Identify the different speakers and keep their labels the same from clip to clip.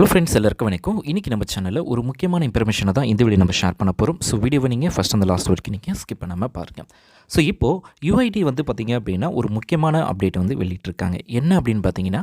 Speaker 1: Hello friends எல்லாருக்கும் வணக்கம். இன்றைக்கி நம்ம சேனலில் ஒரு முக்கியமான இன்ஃபர்மேஷனை தான் இந்த வீடியோ நம்ம ஷேர் பண்ண போகிறோம் ஸோ வீடியோவை நீங்கள் ஃபஸ்ட் அந்த லாஸ்ட் வரைக்கும் நீங்கள் ஸ்கிப் பண்ணாமல் பாருங்கள் ஸோ இப்போது யூஐடி வந்து பார்த்திங்க அப்படின்னா ஒரு முக்கியமான அப்டேட் வந்து வெளியிட்டிருக்காங்க. என்ன அப்படின்னு பார்த்தீங்கன்னா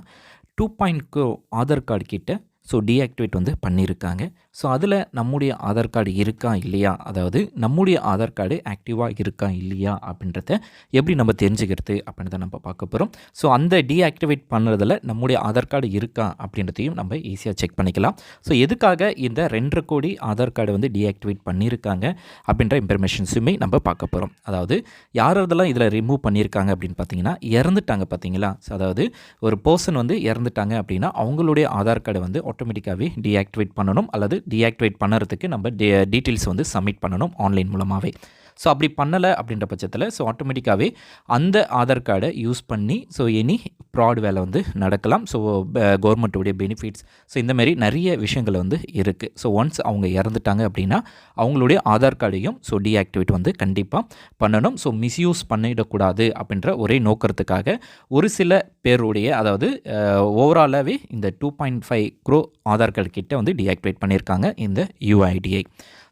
Speaker 1: டூ பாயிண்ட் ஆதார் கார்டு கிட்ட ஸோ டீஆக்டிவேட் வந்து பண்ணியிருக்காங்க. ஸோ அதில் நம்முடைய ஆதார் கார்டு இருக்கா இல்லையா? அதாவது நம்முடைய ஆதார் கார்டு ஆக்டிவாக இருக்கா இல்லையா? அப்படின்றத எப்படி நம்ம தெரிஞ்சுக்கிறது அப்படின்றத நம்ம பார்க்க போகிறோம் ஸோ அந்த டீஆக்டிவேட் பண்ணுறதுல நம்முடைய ஆதார் கார்டு இருக்கா அப்படின்றதையும் நம்ம ஈஸியாக செக் பண்ணிக்கலாம். ஸோ எதுக்காக இந்த ரெண்டரை கோடி ஆதார் கார்டு வந்து டீஆக்டிவேட் பண்ணியிருக்காங்க அப்படின்ற இன்ஃபர்மேஷன்ஸுமே நம்ம பார்க்க போகிறோம் அதாவது யார் யாரெல்லாம் இதில் ரிமூவ் பண்ணியிருக்காங்க அப்படின்னு பார்த்தீங்கன்னா இறந்துட்டாங்க பார்த்தீங்களா? ஸோ அதாவது ஒரு பர்சன் வந்து இறந்துட்டாங்க அப்படின்னா அவங்களுடைய ஆதார் கார்டை வந்து ஆட்டோமேட்டிக்காகவே டீஆக்டிவேட் பண்ணணும் அல்லது டீஆக்டிவேட் பண்ணுறதுக்கு நம்ம டீட்டெயில்ஸ் வந்து சப்மிட் பண்ணணும் ஆன்லைன் மூலமாகவே ஸோ அப்படி பண்ணலை அப்படின்ற பட்சத்தில் ஸோ ஆட்டோமேட்டிக்காகவே அந்த ஆதார் கார்டை யூஸ் பண்ணி ஸோ எனி ப்ராட் வேலை வந்து நடக்கலாம். ஸோ கவர்மெண்ட்டுடைய பெனிஃபிட்ஸ் ஸோ இந்த மாதிரி நிறைய விஷயங்கள் வந்து இருக்குது ஸோ ஒன்ஸ் அவங்க இறந்துட்டாங்க அப்படின்னா அவங்களுடைய ஆதார் கார்டையும் ஸோ டீஆக்டிவேட் வந்து கண்டிப்பாக பண்ணணும். ஸோ மிஸ்யூஸ் பண்ணிடக்கூடாது அப்படின்ற ஒரே நோக்கத்துக்காக ஒரு சில பேருடைய அதாவது ஓவராலாகவே இந்த two point five crore Aadhaar card கிட்ட வந்து டீஆக்டிவேட் பண்ணியிருக்காங்க இந்த யூஐடிஐ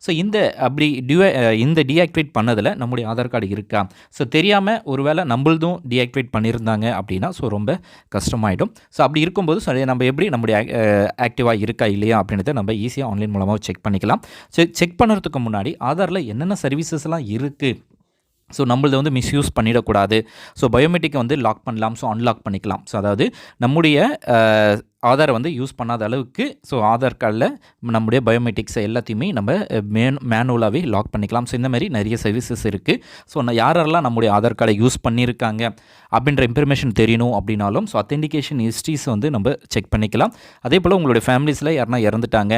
Speaker 1: ஸோ இந்த அப்படி டியூ இந்த டீஆக்டிவேட் பண்ணதில் நம்முடைய ஆதார் கார்டு இருக்கா? ஸோ தெரியாமல் ஒருவேளை நம்மளதும் டீஆக்டிவேட் பண்ணியிருந்தாங்க அப்படின்னா ஸோ ரொம்ப கஷ்டமாயிடும். ஸோ அப்படி இருக்கும்போது ஸோ நம்ம எப்படி நம்முடைய ஆக்டிவாக இருக்கா இல்லையா அப்படின்றத நம்ம ஈஸியாக ஆன்லைன் மூலமாக செக் பண்ணிக்கலாம். ஸோ செக் பண்ணுறதுக்கு முன்னாடி ஆதாரில் என்னென்ன சர்வீசஸ்லாம் இருக்குது ஸோ நம்மளது வந்து மிஸ்யூஸ் பண்ணிடக்கூடாது. ஸோ பயோமெட்ரிக்கை வந்து லாக் பண்ணலாம். ஸோ அன்லாக் பண்ணிக்கலாம். ஸோ அதாவது நம்முடைய ஆதாரை வந்து யூஸ் பண்ணாத அளவுக்கு ஸோ ஆதார் கார்டில் நம்முடைய பயோமெட்ரிக்ஸ் எல்லாத்தையுமே நம்ம மேன் மேனுவலாகவே லாக் பண்ணிக்கலாம். ஸோ இந்த மாதிரி நிறைய சர்வீசஸ் இருக்குது ஸோ நான் யாரெல்லாம் நம்முடைய ஆதார் கார்டை யூஸ் பண்ணியிருக்காங்க அப்படின்ற இன்ஃபர்மேஷன் தெரியணும் அப்படின்னாலும் ஸோ அத்தென்டிகேஷன் ஹிஸ்ட்ரிஸ் வந்து நம்ம செக் பண்ணிக்கலாம். அதே போல் உங்களுடைய ஃபேமிலிஸில் யாருனா இறந்துட்டாங்க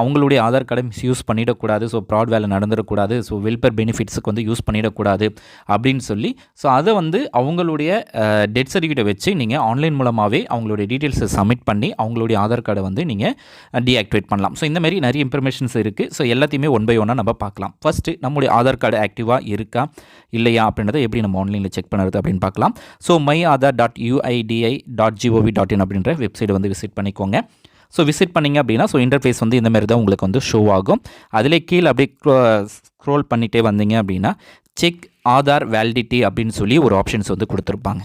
Speaker 1: அவங்களுடைய ஆதார் கார்டை மிஸ் யூஸ் பண்ணிடக்கூடாது. ஸோ ப்ராட் வேலை நடந்துடக்கூடாது. ஸோ வெல்ஃபேர் பெனிஃபிட்ஸுக்கு வந்து யூஸ் பண்ணிடக்கூடாது அப்படின்னு சொல்லி ஸோ அதை வந்து அவங்களுடைய டெத் சர்டிஃபிகேட்டை வச்சு நீங்கள் ஆன்லைன் மூலமாகவே அவங்களுடைய டீட்டெயில்ஸை சப்மிட் பண்ணி அவங்களுடைய ஆதார் கார்டை வந்து நீங்கள் டீஆக்டிவேட் பண்ணலாம். ஸோ இந்த மாதிரி நிறைய இன்ஃபர்மேஷன்ஸ் இருக்குது ஸோ எல்லாத்தையுமே ஒன் பை ஒன்னாக நம்ம பார்க்கலாம். ஃபஸ்ட்டு நம்முடைய ஆதார் கார்டு ஆக்டிவாக இருக்கா இல்லையா அப்படின்றத எப்படி நம்ம ஆன்லைனில் செக் பண்ணுறது அப்படின்னு பார்க்கலாம். So my Aadhaar dot UIDAI dot GOV dot in அப்படின்ற வெப்சைட் வந்து விசிட் பண்ணிக்கோங்க. ஸோ விசிட் பண்ணிங்க அப்படின்னா ஸோ இன்டர்ஃபேஸ் வந்து இந்த மாதிரி தான் உங்களுக்கு வந்து ஷோ ஆகும். அதிலே கீழே அப்படியே ஸ்க்ரோல் பண்ணிகிட்டே வந்தீங்க அப்படின்னா செக் ஆதார் வேலிடிட்டி அப்படின்னு சொல்லி ஒரு ஆப்ஷன்ஸ் வந்து கொடுத்துருப்பாங்க.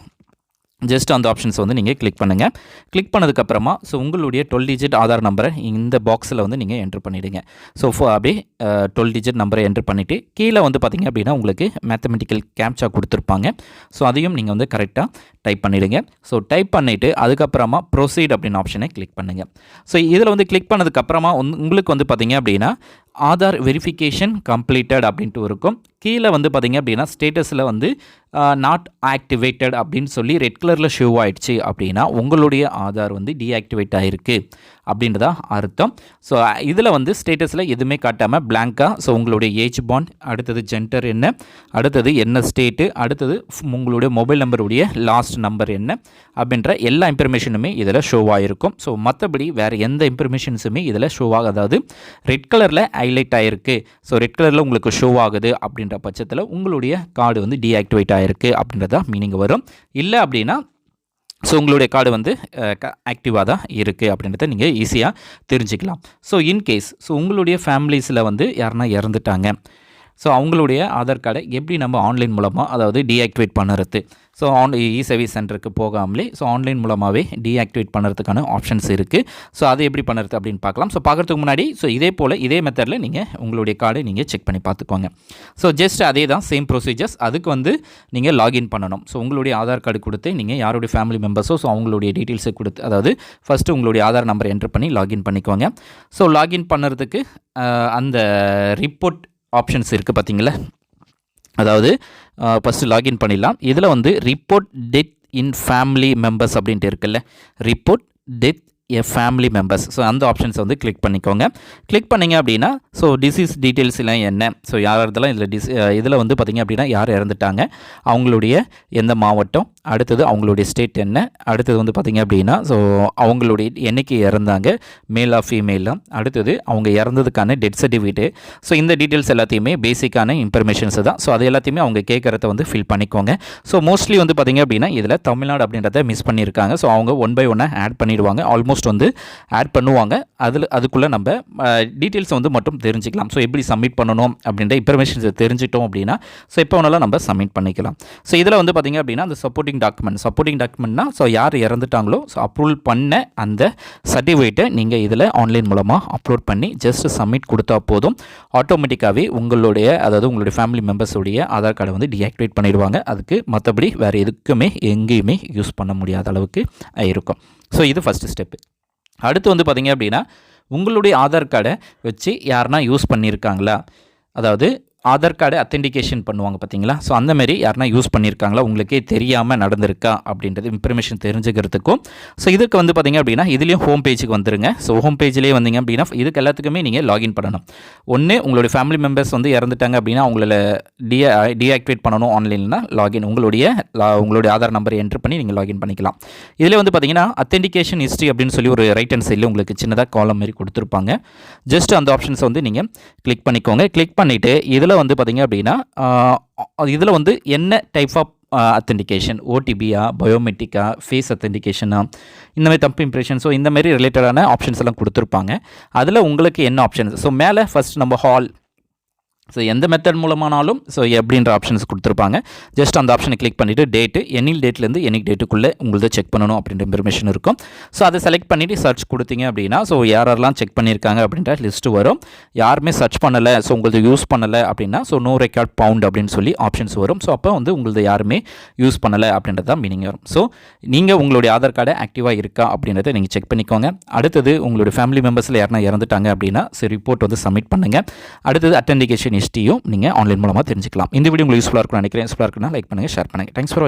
Speaker 1: ஜஸ்ட் அந்த ஆப்ஷன்ஸ் வந்து நீங்கள் கிளிக் பண்ணுங்கள் கிளிக் பண்ணதுக்கப்புறமா ஸோ உங்களுடைய டுவெல் டிஜிட் ஆதார் நம்பரை இந்த பாக்ஸில் வந்து நீங்கள் என்ட்ரு பண்ணிவிடுங்க ஸோ ஃபோ அப்படியே டுவெல் டிஜிட் நம்பரை என்ட்ரு பண்ணிவிட்டு கீழே வந்து பார்த்திங்க அப்படின்னா உங்களுக்கு மேத்தமெட்டிக்கல் கேப்சா கொடுத்துருப்பாங்க. ஸோ அதையும் நீங்கள் வந்து கரெக்டாக டைப் பண்ணிவிடுங்க ஸோ டைப் பண்ணிவிட்டு அதுக்கப்புறமா ப்ரொசீட் அப்படின்னு ஆப்ஷனை கிளிக் பண்ணுங்கள் ஸோ இதில் வந்து கிளிக் பண்ணதுக்கப்புறமா உங்களுக்கு வந்து பார்த்திங்க அப்படின்னா ஆதார் வெரிஃபிகேஷன் கம்ப்ளீட்டட் அப்படின்ட்டு இருக்கும். கீழே வந்து பார்த்திங்க அப்படின்னா ஸ்டேட்டஸில் வந்து நாட் ஆக்டிவேட்டட் அப்படின்னு சொல்லி ரெட் கலரில் ஷோ ஆகிடுச்சு அப்படின்னா உங்களுடைய ஆதார் வந்து டீஆக்டிவேட் ஆகிருக்கு அப்படின்றதா அர்த்தம். ஸோ இதில் வந்து ஸ்டேட்டஸில் எதுவுமே காட்டாமல் பிளாங்காக ஸோ உங்களுடைய ஏஜ் பாண்ட் அடுத்தது ஜென்டர் என்ன அடுத்தது என்ன ஸ்டேட்டு அடுத்தது உங்களுடைய மொபைல் நம்பருடைய லாஸ்ட் நம்பர் என்ன அப்படின்ற எல்லா இன்ஃபர்மேஷனுமே இதில் ஷோ ஆகிருக்கும் ஸோ மற்றபடி வேறு எந்த இன்ஃபர்மேஷன்ஸுமே இதில் ஷோ ஆகாது. அதாவது ரெட் கலரில் ஹைலைட் ஆகிருக்கு ஸோ ரெட் கலரில் உங்களுக்கு ஷோ ஆகுது அப்படின்ற பட்சத்தில் உங்களுடைய கார்டு வந்து டீஆக்டிவேட் ஆகிருக்கு அப்படின்றதா மீனிங் வரும். இல்லை அப்படின்னா ஸோ உங்களுடைய கார்டு வந்து ஆக்டிவாக தான் இருக்குது அப்படின்றத நீங்கள் ஈஸியாக தெரிஞ்சுக்கலாம். ஸோ இன்கேஸ் ஸோ உங்களுடைய ஃபேமிலிஸில் வந்து யாருன்னா இறந்துட்டாங்க. ஸோ அவங்களுடைய ஆதார் கார்டை எப்படி நம்ம ஆன்லைன் மூலமாக அதாவது டீஆக்டிவேட் பண்ணுறது? ஸோ ஆன் இ சர்வீஸ் சென்டருக்கு போகாமலே ஸோ ஆன்லைன் மூலமாகவே டீஆக்டிவேட் பண்ணுறதுக்கான ஆப்ஷன்ஸ் இருக்குது ஸோ அதை எப்படி பண்ணுறது அப்படின்னு பார்க்கலாம். ஸோ பார்க்குறதுக்கு முன்னாடி ஸோ இதே போல் இதே மெத்தடில் நீங்கள் உங்களுடைய கார்டை நீங்கள் செக் பண்ணி பார்த்துக்கோங்க. ஸோ ஜஸ்ட் அதே தான் சேம் ப்ரொசீஜர்ஸ் அதுக்கு வந்து நீங்கள் லாகின் பண்ணணும். ஸோ உங்களுடைய ஆதார் கார்டு கொடுத்து நீங்கள் யாருடைய ஃபேமிலி மெம்பர்ஸோ ஸோ அவங்களுடைய டீட்டெயில்ஸை கொடுத்து அதாவது ஃபஸ்ட்டு உங்களுடைய ஆதார் நம்பரை என்ட்ரு பண்ணி லாகின் பண்ணிக்கோங்க. ஸோ லாகின் பண்ணுறதுக்கு அந்த ரிப்போர்ட் ஆப்ஷன்ஸ் இருக்குது பார்த்தீங்களா அதாவது ஃபஸ்ட்டு லாகின் பண்ணிடலாம். இதில் வந்து report death in family members அப்படின்ட்டு இருக்குல்ல? Report death a family members so அந்த ஆப்ஷன்ஸை வந்து கிளிக் பண்ணிக்கோங்க. கிளிக் பண்ணிங்க அப்படின்னா ஸோ டிசீஸ் டீட்டெயில்ஸ் எல்லாம் என்ன? ஸோ யார் இதெல்லாம் இதில் டிஸ் இதில் வந்து பார்த்திங்க அப்படின்னா யார் இறந்துட்டாங்க? அவங்களுடைய எந்த மாவட்டம்? அடுத்தது அவங்களுடைய ஸ்டேட் என்ன? அடுத்தது வந்து பார்த்திங்க அப்படின்னா ஸோ அவங்களுடைய என்னைக்கு இறந்தாங்க. மேலா ஃபீமேலாக அடுத்தது அவங்க இறந்ததுக்கான டெட் சர்டிஃபிகேட்டு ஸோ இந்த டீட்டெயில்ஸ் எல்லாத்தையுமே பேசிக்கான இன்ஃபர்மேஷன்ஸ் தான். ஸோ அது எல்லாத்தையுமே அவங்க கேட்குறத வந்து ஃபில் பண்ணிக்கோங்க. ஸோ மோஸ்ட்லி வந்து பார்த்திங்க அப்படின்னா இதில் தமிழ்நாடு அப்படின்றத மிஸ் பண்ணியிருக்காங்க. ஸோ அவங்க ஒன் பை ஒன்னாக ஆட் பண்ணிடுவாங்க. ஆல்மோஸ்ட் வந்து ஆட் பண்ணுவாங்க. அதில் அதுக்குள்ளே நம்ம டீட்டெயில்ஸ் வந்து மட்டும் தெரிஞ்சுக்கலாம். ஸோ எப்படி சப்மிட் பண்ணணும் அப்படின்ற இன்ஃபர்மேஷன்ஸை தெரிஞ்சிட்டோம் அப்படின்னா ஸோ இப்போ வேணாலும் நம்ம சப்மிட் பண்ணிக்கலாம். ஸோ இதில் வந்து பார்த்திங்க அப்படின்னா அந்த சப்போர்ட்டிங் டாக்குமெண்ட் சப்போர்ட்டிங் டாக்குமெண்ட்னா ஸோ யார் இறந்துட்டாங்களோ ஸோ அப்ரூவல் பண்ண அந்த சர்டிஃபிகேட்டை நீங்கள் இதில் ஆன்லைன் மூலமாக அப்லோட் பண்ணி ஜஸ்ட் சப்மிட் கொடுத்தா போதும். ஆட்டோமேட்டிக்காகவே உங்களுடைய அதாவது உங்களுடைய ஃபேமிலி மெம்பர்ஸுடைய ஆதார் கார்டை வந்து டிஆக்டிவேட் பண்ணிடுவாங்க. அதுக்கு மற்றபடி வேறு எதுக்குமே எங்கேயுமே யூஸ் பண்ண முடியாத அளவுக்கு இருக்கும். ஸோ இது ஃபஸ்ட்டு ஸ்டெப்பு அடுத்து வந்து பார்த்திங்க அப்படின்னா உங்களுடைய ஆதார் கார்டை வச்சு யாருனா யூஸ் பண்ணியிருக்காங்களா அதாவது ஆதார் கார்டு அத்தென்டிகேஷன் பண்ணுவாங்க பார்த்தீங்களா? ஸோ அந்த மாதிரி யாருனா யூஸ் பண்ணியிருக்காங்களா? உங்களுக்கே தெரியாமல் நடந்திருக்கா? அப்படின்றது இன்ஃபர்மேஷன் தெரிஞ்சுக்கிறதுக்கும். ஸோ இதுக்கு வந்து பார்த்திங்க அப்படின்னா இதுலேயும் ஹோம் பேஜுக்கு வந்துருங்க. ஸோ ஹோம் பேஜ்லேயே வந்தீங்க அப்படின்னா இதுக்கு எல்லாத்துக்குமே நீங்கள் லாகின் பண்ணணும். ஒன்று உங்களுடைய ஃபேமிலி மெம்பர்ஸ் வந்து இறந்துட்டாங்க அப்படின்னா உங்களை டீ டீஆக்டிவேட் பண்ணணும் ஆன்லைனில் லாகின் உங்களுடைய உங்களுடைய ஆதார் நம்பர் என்ட்ரு பண்ணி நீங்கள் லாகின் பண்ணிக்கலாம். இதில் வந்து பார்த்தீங்கன்னா அத்தென்டிகேஷன் ஹிஸ்ட்ரி அப்படின்னு சொல்லி ஒரு ரைட் ஹேண்ட் சைடில் உங்களுக்கு சின்னதாக காலம் மாதிரி கொடுத்துருப்பாங்க. ஜஸ்ட் அந்த ஆப்ஷன்ஸை வந்து நீங்கள் கிளிக் பண்ணிக்கோங்க. கிளிக் பண்ணிவிட்டு இதில் வந்து பார்த்திங்க அப்படின்னா இதில் வந்து என்ன டைப் ஆஃப் அத்தென்டிகேஷன் ஓடிபியா பயோமெட்ரிக்கா ஃபேஸ் அத்தென்டிகேஷனா இந்த மாதிரி தம்பு இம்ப்ரெஷன் ஸோ இந்த மாதிரி ரிலேட்டடான ஆப்ஷன்ஸ் எல்லாம் கொடுத்துருப்பாங்க. அதில் உங்களுக்கு என்ன ஆப்ஷன்ஸ் ஸோ மேலே ஃபஸ்ட் நம்ம ஹால் ஸோ எந்த மெத்தட் மூலமானாலும் ஸோ எப்படின்ற ஆப்ஷன்ஸ் கொடுத்துருப்பாங்க. ஜஸ்ட் அந்த ஆப்ஷனை கிளிக் பண்ணிவிட்டு டேட்டு என்னில் டேட்லேருந்து என்னைக்கு டேட்டுக்குள்ளே உங்களது செக் பண்ணணும் அப்படின்ற இன்ஃபர்மேஷன் இருக்கும். ஸோ அதை செலக்ட் பண்ணிவிட்டு சர்ச் கொடுத்தீங்க அப்படின்னா ஸோ யாரெல்லாம் செக் பண்ணியிருக்காங்க அப்படின்ற லிஸ்ட்டு வரும். யாருமே சர்ச் பண்ணலை ஸோ உங்களது யூஸ் பண்ணலை அப்படின்னா ஸோ நோ ரெக்கார்ட் பவுண்ட் அப்படின்னு சொல்லி ஆப்ஷன்ஸ் வரும். ஸோ அப்போ வந்து உங்களது யாருமே யூஸ் பண்ணலை அப்படின்றது தான் மீனிங் வரும். ஸோ நீங்கள் உங்களுடைய ஆதார் கார்டு ஆக்டிவாக இருக்கா அப்படின்றத நீங்கள் செக் பண்ணிக்கோங்க. அடுத்தது உங்களுடைய ஃபேமிலி மெம்பர்ஸில் யாருனா இறந்துட்டாங்க அப்படின்னா சரி ரிப்போர்ட் வந்து சப்மிட் பண்ணுங்கள் அடுத்தது அட்டென்டிகேஷன் ஹிஸ்ட்ரியும் நீங்கள் ஆன்லைன் மூலமாக தெரிஞ்சுக்கலாம். இந்த வீடியோ உங்களுக்கு யூஸ்ஃபுல்லாக இருக்கும்னு நினைக்கிறேன். யூஸ்ஃபுல்லாக இருக்குன்னா லைக் பண்ணுங்கள் ஷேர் பண்ணுங்கள் தேங்க்ஸ் ஃபார்